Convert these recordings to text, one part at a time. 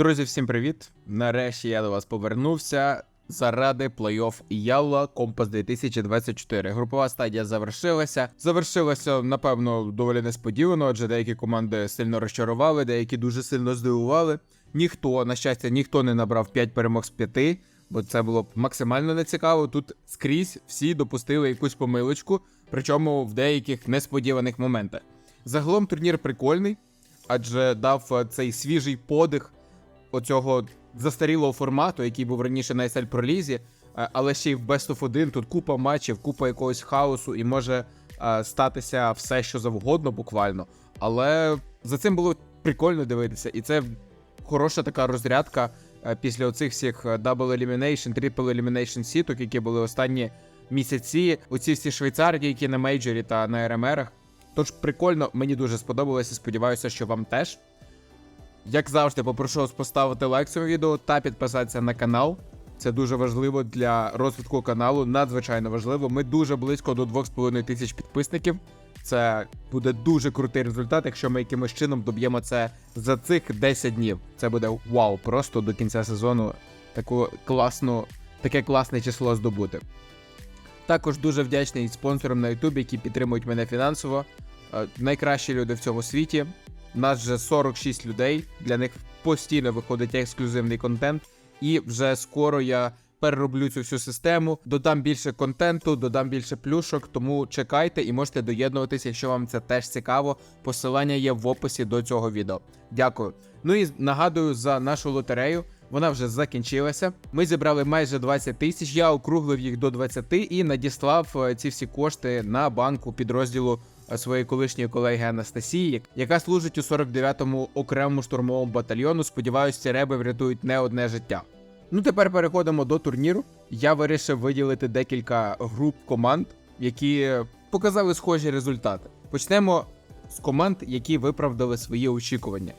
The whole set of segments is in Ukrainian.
Друзі, всім привіт! Нарешті я до вас повернувся заради плей-офф Ялла Компас 2024. Групова стадія завершилася. Завершилася, напевно, доволі несподівано, адже деякі команди сильно розчарували, деякі дуже сильно здивували. Ніхто, на щастя, ніхто не набрав 5 перемог з 5, бо це було б максимально нецікаво. Тут скрізь всі допустили якусь помилочку, причому в деяких несподіваних моментах. Загалом турнір прикольний, адже дав е, цей свіжий подих оцього застарілого формату, який був раніше на SL Pro Лізі, е, але ще й в Best of 1 тут купа матчів, купа якогось хаосу, і може е, статися все, що завгодно, буквально. Але за цим було прикольно дивитися, і це хороша така розрядка е, після оцих всіх Double Elimination, Triple Elimination сіток, які були останні місяці. Оці всі швейцарки, які на мейджорі та на РМРах. Тож прикольно, мені дуже сподобалося. Сподіваюся, що вам теж. Як завжди, попрошу вас поставити лайк цьому відео та підписатися на канал. Це дуже важливо для розвитку каналу, надзвичайно важливо. Ми дуже близько до 2,5 тисяч підписників. Це буде дуже крутий результат, якщо ми якимось чином доб'ємо це за цих 10 днів. Це буде вау, просто до кінця сезону таку класну, таке класне число здобути. Також дуже вдячний спонсорам на YouTube, які підтримують мене фінансово. Е, Найкращі люди в цьому світі. Нас вже 46 людей. Для них постійно виходить ексклюзивний контент. І вже скоро я перероблю цю всю систему, додам більше контенту, додам більше плюшок. Тому чекайте і можете доєднуватися, якщо вам це теж цікаво. Посилання є в описі до цього відео. Дякую. Ну і нагадую за нашу лотерею. Вона вже закінчилася. Ми зібрали майже 20 тисяч. Я округлив їх до 20 і надіслав е, ці всі кошти на банку підрозділу своєї колишньої колеги Анастасії, яка служить у 49-му окремому штурмовому батальйону. Сподіваюсь, ці реби врятують не одне життя. Ну тепер переходимо до турніру. Я вирішив виділити декілька груп команд, які показали схожі результати. Почнемо з команд, які виправдали свої очікування.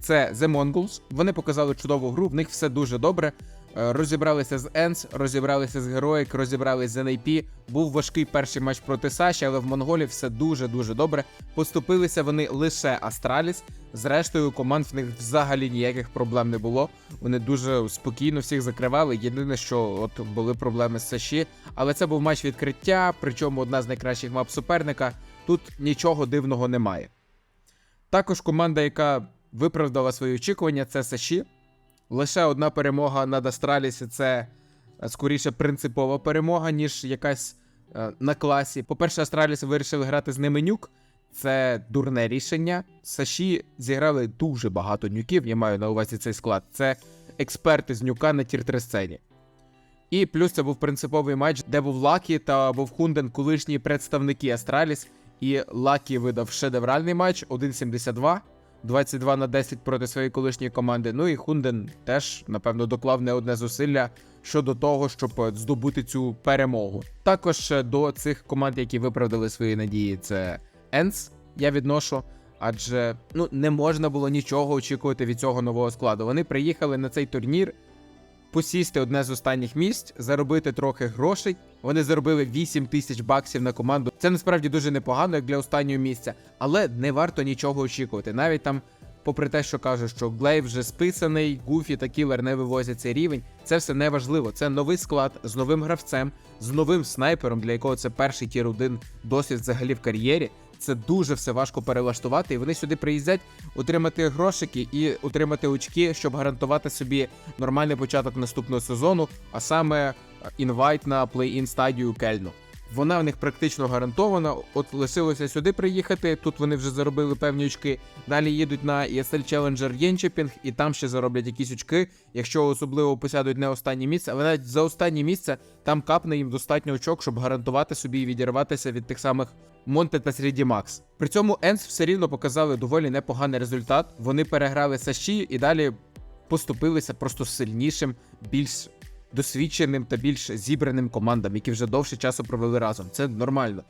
Це The Mongols. Вони показали чудову гру, в них все дуже добре. Е, Розібралися з Енс, розібралися з Героїк, розібралися з NAP. Був важкий перший матч проти Саші, але в Монголі все дуже-дуже добре. Поступилися вони лише Астраліс. Зрештою, команд в них взагалі ніяких проблем не було. Вони дуже спокійно всіх закривали. Єдине, що от були проблеми з Саші. Але це був матч відкриття, причому одна з найкращих мап суперника. Тут нічого дивного немає. Також команда, яка виправдала свої очікування, це Саші. Лише одна перемога над Астралісі це е, скоріше принципова перемога, ніж якась е, на класі. По-перше, Астраліс вирішили грати з ними нюк. Це дурне рішення. Саші зіграли дуже багато нюків, я маю на увазі цей склад. Це експерти з нюка на тір 3 сцені. І плюс це був принциповий матч, де був Лакі та був Хунден, колишні представники Астраліс. І Лакі видав шедевральний матч 1.72. 22 на 10 проти своєї колишньої команди. Ну і Хунден теж, напевно, доклав не одне зусилля щодо того, щоб здобути цю перемогу. Також е, до цих команд, які виправдали свої надії, це Енс. Я відношу. Адже ну не можна було нічого очікувати від цього нового складу. Вони приїхали на цей турнір посісти одне з останніх місць, заробити трохи грошей. Вони заробили 8 тисяч баксів на команду. Це насправді дуже непогано, як для останнього місця, але не варто нічого очікувати. Навіть там, попри те, що кажуть, що Глейв вже списаний, Гуфі та Кілер не вивозять цей рівень. Це все не важливо. Це новий склад з новим гравцем, з новим снайпером, для якого це перший тір 1 досвід взагалі в кар'єрі. Це дуже все важко перелаштувати, і вони сюди приїздять отримати грошики і отримати очки, щоб гарантувати собі нормальний початок наступного сезону, а саме е, інвайт на плей-ін стадію Кельну. Вона в них практично гарантована. От лишилося сюди приїхати. Тут вони вже заробили певні очки. Далі їдуть на ESL Challenger Єнчепінг, і там ще зароблять якісь очки, якщо особливо посядуть не останнє місце, але навіть за останнє місце там капне їм достатньо очок, щоб гарантувати собі і відірватися від тих самих Монте та Сріді Макс. При цьому Енс все рівно показали доволі непоганий результат. Вони переграли Саші і далі поступилися просто сильнішим, більш досвідченим та більш зібраним командам, які вже довше часу провели разом. Це нормально.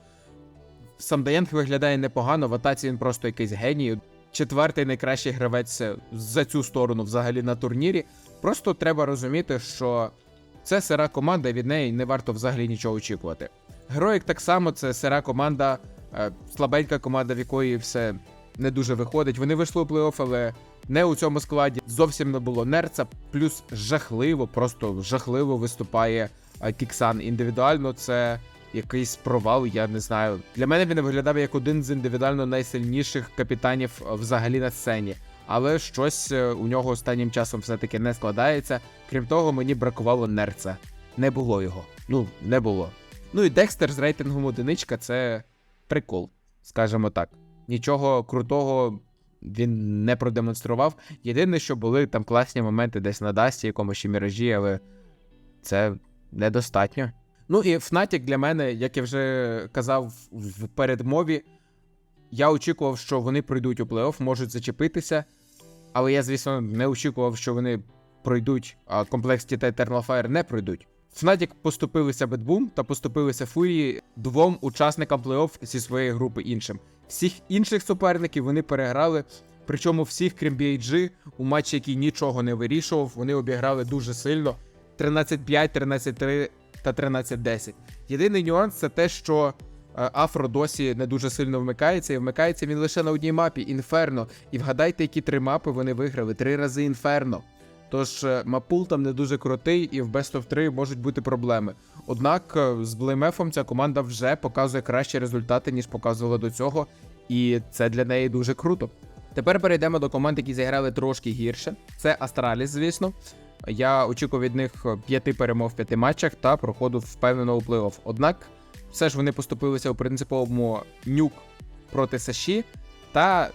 Сам Даєнг виглядає непогано, в атаці він просто якийсь геній. Четвертий найкращий гравець за цю сторону взагалі на турнірі. Просто треба розуміти, що це сира команда, від неї не варто взагалі нічого очікувати. Героїк так само це сира команда, е, слабенька команда, в якої все не дуже виходить. Вони вийшли у плей-офф, але не у цьому складі. Зовсім не було нерца. Плюс жахливо, просто жахливо виступає Кіксан. Індивідуально це якийсь провал, я не знаю. Для мене він виглядав як один з індивідуально найсильніших капітанів взагалі на сцені. Але щось е, у нього останнім часом все-таки не складається. Крім того, мені бракувало нерца. Не було його. Ну, не було. Ну і Декстер з рейтингом одиничка це прикол, скажімо так. Нічого крутого він не продемонстрував. Єдине, що були там класні моменти десь на Дасті, якомусь ще міражі, але це недостатньо. Ну і Fnatic для мене, як я вже казав в передмові, я очікував, що вони пройдуть у плей-офф, можуть зачепитися. Але я, звісно, не очікував, що вони пройдуть, а Complexity та Eternal не пройдуть. Fnatic поступилися Бетбум та поступилися Фурії двом учасникам плей-офф зі своєї групи іншим. Всіх інших суперників вони переграли. Причому всіх, крім BHG, у матчі, який нічого не вирішував, вони обіграли дуже сильно: 13-5, 13-3 та 13-10. Єдиний нюанс це те, що е, Афро досі не дуже сильно вмикається, і вмикається він лише на одній мапі Інферно. І вгадайте, які три мапи вони виграли: три рази Інферно. Тож е, мапул там не дуже крутий, і в Best of 3 можуть бути проблеми. Однак е, з Блеймефом ця команда вже показує кращі результати, ніж показувала до цього, і це для неї дуже круто. Тепер перейдемо до команд, які зіграли трошки гірше. Це Астраліс, звісно. Я очікував від них е, п'яти перемог в п'яти матчах та проходу впевнено у плей-офф. Однак, все ж вони поступилися у принциповому нюк проти Саші та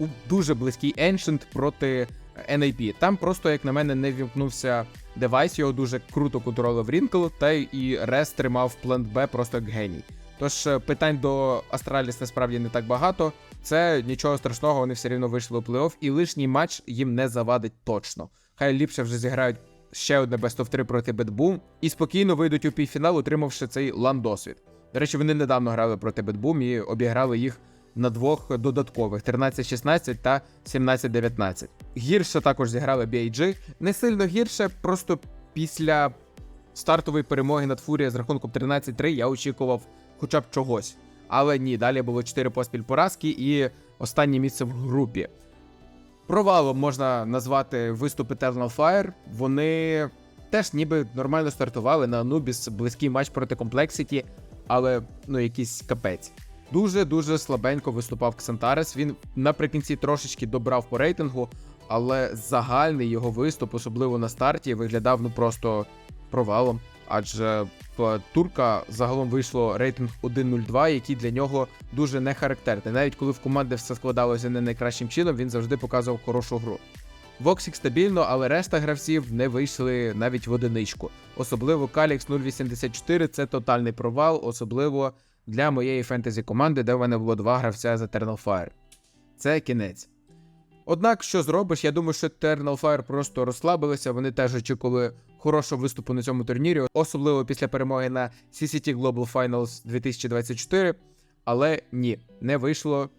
у дуже близький Ancient проти NAP. Там просто, як на мене, не вімкнувся девайс, його дуже круто контролив Рінкл, та і Рес тримав план Б просто як геній. Тож е, питань до Астраліс насправді не так багато. Це нічого страшного, вони все рівно вийшли у плей-офф, і лишній матч їм не завадить точно. Хай ліпше вже зіграють ще одне Best of 3 проти Бетбум і спокійно вийдуть у півфінал, отримавши цей лан досвід. До речі, вони недавно грали проти Бетбум і обіграли їх на двох додаткових 13-16 та 17-19. Гірше також зіграли BIG. Не сильно гірше, просто після стартової перемоги над Фурія з рахунком 13-3 я очікував хоча б чогось. Але ні, далі було 4 поспіль поразки і останнє місце в групі. Провалом можна назвати виступ Eternal Fire. Вони теж ніби нормально стартували на Anubis, близький матч проти Complexity, але ну якийсь капець. Дуже-дуже слабенько виступав Ксантарес. Він наприкінці трошечки добрав по рейтингу, але загальний його виступ, особливо на старті, виглядав ну просто провалом. Адже турка загалом вийшло рейтинг 1.02, який для нього дуже не характерний. Навіть коли в команди все складалося не найкращим чином, він завжди показував хорошу гру. Воксік стабільно, але решта гравців не вийшли навіть в одиничку. Особливо Калікс 084 це тотальний провал, особливо для моєї фентезі команди, де в мене було два гравця з Eternal Fire. Це кінець. Однак, що зробиш, я думаю, що Eternal Fire просто розслабилися. Вони теж очікували хорошого виступу на цьому турнірі, особливо після перемоги на CCT Global Finals 2024. Але ні, не вийшло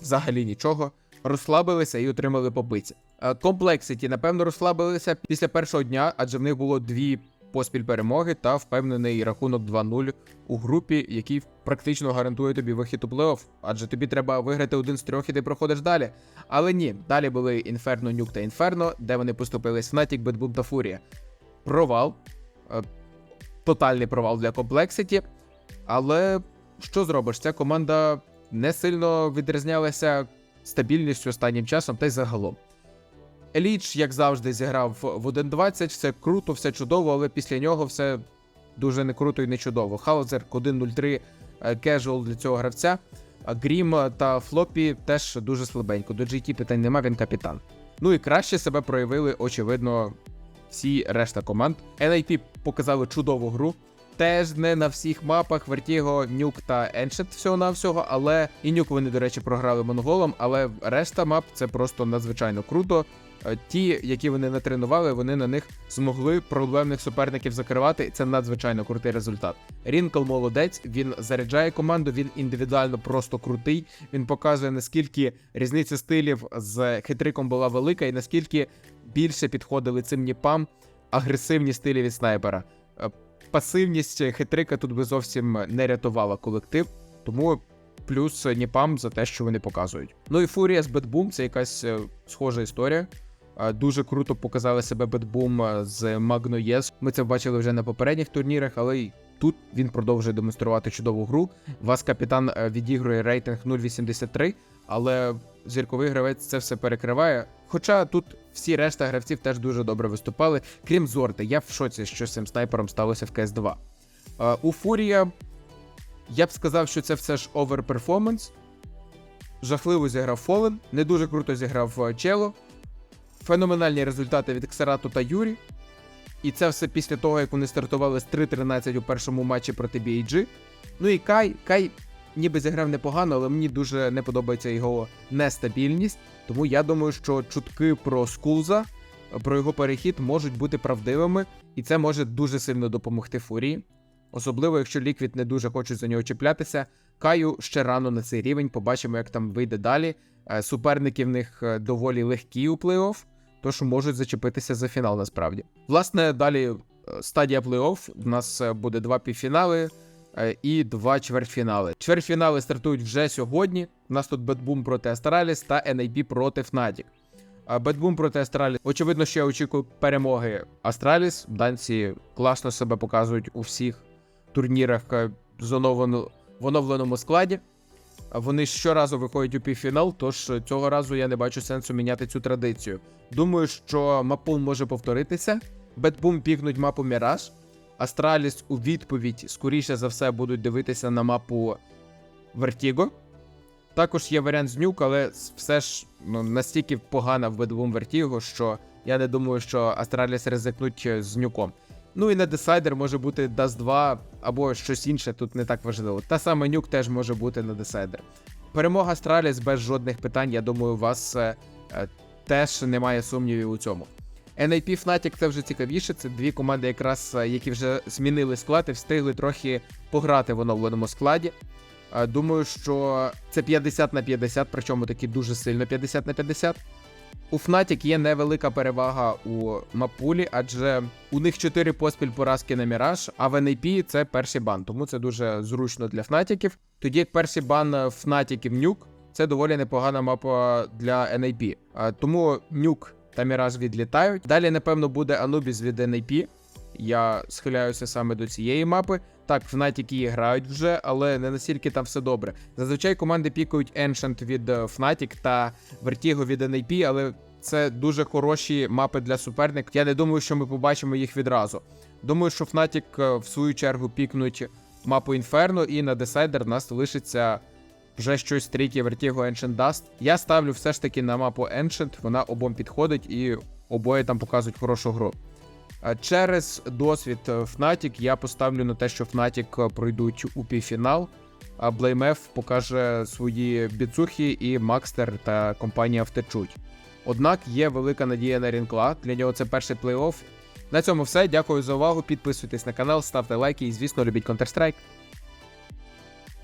взагалі нічого. Розслабилися і отримали попиці. Е, Complexity, напевно, розслабилися після першого дня, адже в них було дві поспіль перемоги та впевнений рахунок 2-0 у групі, який практично гарантує тобі вихід у плей-офф, адже тобі треба виграти один з трьох і ти проходиш далі. Але ні, далі були Inferno, Нюк та Inferno, де вони поступились Fnatic, Бетбум та Фурія. Провал. Е, Тотальний провал для Complexity. Але що зробиш? Ця команда не сильно відрізнялася стабільністю останнім часом, та й загалом. Еліч, як завжди, зіграв в 1.20, все круто, все чудово, але після нього все дуже не круто і не чудово. Хаузер 1.03 е, кежуал для цього гравця. Грім та Флопі теж дуже слабенько. До GT питань нема, він капітан. Ну і краще себе проявили, очевидно, всі решта команд. NIP показали чудову гру. Теж не на всіх мапах Vertigo, Нюк та Ancient всього-навсього, але і Нюк вони, до речі, програли монголом, але решта мап це просто надзвичайно круто. Е, Ті, які вони не тренували, вони на них змогли проблемних суперників закривати. Це надзвичайно крутий результат. Рінкл молодець, він заряджає команду, він індивідуально просто крутий. Він показує, наскільки різниця стилів з хитриком була велика, і наскільки більше підходили цим ніпам агресивні стилі від снайпера. Е, Пасивність хитрика тут би зовсім не рятувала колектив, тому плюс Ніпам за те, що вони показують. Ну і Фурія з Бетбум це якась е, схожа історія. Дуже круто показали себе Бетбум з Магно Єс. Ми це бачили вже на попередніх турнірах, але й тут він продовжує демонструвати чудову гру. Вас капітан е, відігрує рейтинг 0.83, але зірковий гравець це все перекриває. Хоча тут всі решта гравців теж дуже добре виступали, крім Зорти. Я в шоці, що з цим снайпером сталося в cs 2 Е, У Фурія я б сказав, що це все ж оверперформанс. Жахливо зіграв Фолен, не дуже круто зіграв е, Чело. Феноменальні результати від Ксарату та Юрі. І це все після того, як вони стартували з 3-13 у першому матчі проти BAG. Ну і Кай, Кай ніби зіграв непогано, але мені дуже не подобається його нестабільність. Тому я думаю, що чутки про Скулза, про його перехід можуть бути правдивими, і це може дуже сильно допомогти Фурії. Особливо, якщо Ліквід не дуже хочуть за нього чіплятися. Каю ще рано на цей рівень, побачимо, як там вийде далі. Е, Суперники в них е, доволі легкі у плей-офф, тож можуть зачепитися за фінал насправді. Власне, далі е, стадія плей-офф. У нас е, буде два півфінали е, і два чвертьфінали. Чвертьфінали стартують вже сьогодні. У нас тут Бетбум проти Астраліс та NAP проти Fnatic. Бетбум проти Астраліс. Очевидно, що я очікую перемоги Астраліс. Данці класно себе показують у всіх турнірах в оновленому складі. Вони щоразу виходять у півфінал, тож цього разу я не бачу сенсу міняти цю традицію. Думаю, що Мапул може повторитися. Бетбум пікнуть мапу Міраж. Астраліс у відповідь, скоріше за все, будуть дивитися на мапу Вертіго. Також є варіант з нюк, але все ж ну, настільки погана в Бетбум Вертіго, що я не думаю, що Астраліс ризикнуть е, з нюком. Ну і на десайдер може бути Dust 2 або щось інше, тут не так важливо. Та саме нюк теж може бути на десайдер. Перемога Астраліс без жодних питань, я думаю, у вас е, е, теж немає сумнівів у цьому. NIP Fnatic це вже цікавіше. Це дві команди, якраз е, які вже змінили склад і встигли трохи пограти в оновленому складі. Е, Думаю, що це 50 на 50, причому таки дуже сильно 50 на 50. У Fnatic є невелика перевага у Мапулі, адже у них 4 поспіль поразки на Міраж, а в NAP це перший бан, тому це дуже зручно для Фнатіків. Тоді як перший бан Фнатіків нюк, це доволі непогана мапа для NAP. Тому нюк та Міраж відлітають. Далі, напевно, буде Анубіс від NAP. Я схиляюся саме до цієї мапи. Так, Fnatic її грають вже, але не настільки там все добре. Зазвичай команди пікають Ancient від е, Fnatic та Vertigo від NAP, але це дуже хороші мапи для суперників. Я не думаю, що ми побачимо їх відразу. Думаю, що Fnatic е, в свою чергу пікнуть мапу Inferno, і на десайдер нас лишиться вже щось трійки Vertigo Ancient Dust. Я ставлю все ж таки на мапу Ancient, вона обом підходить і обоє там показують хорошу гру. Е, Через досвід е, Fnatic я поставлю на те, що Fnatic е, пройдуть у півфінал. А BlameF покаже свої біцухи, і Макстер та компанія втечуть. Однак є велика надія на Рінкла. Для нього це перший плей-офф. На цьому все. Дякую за увагу. Підписуйтесь на канал, ставте лайки і, звісно, любіть Counter-Strike.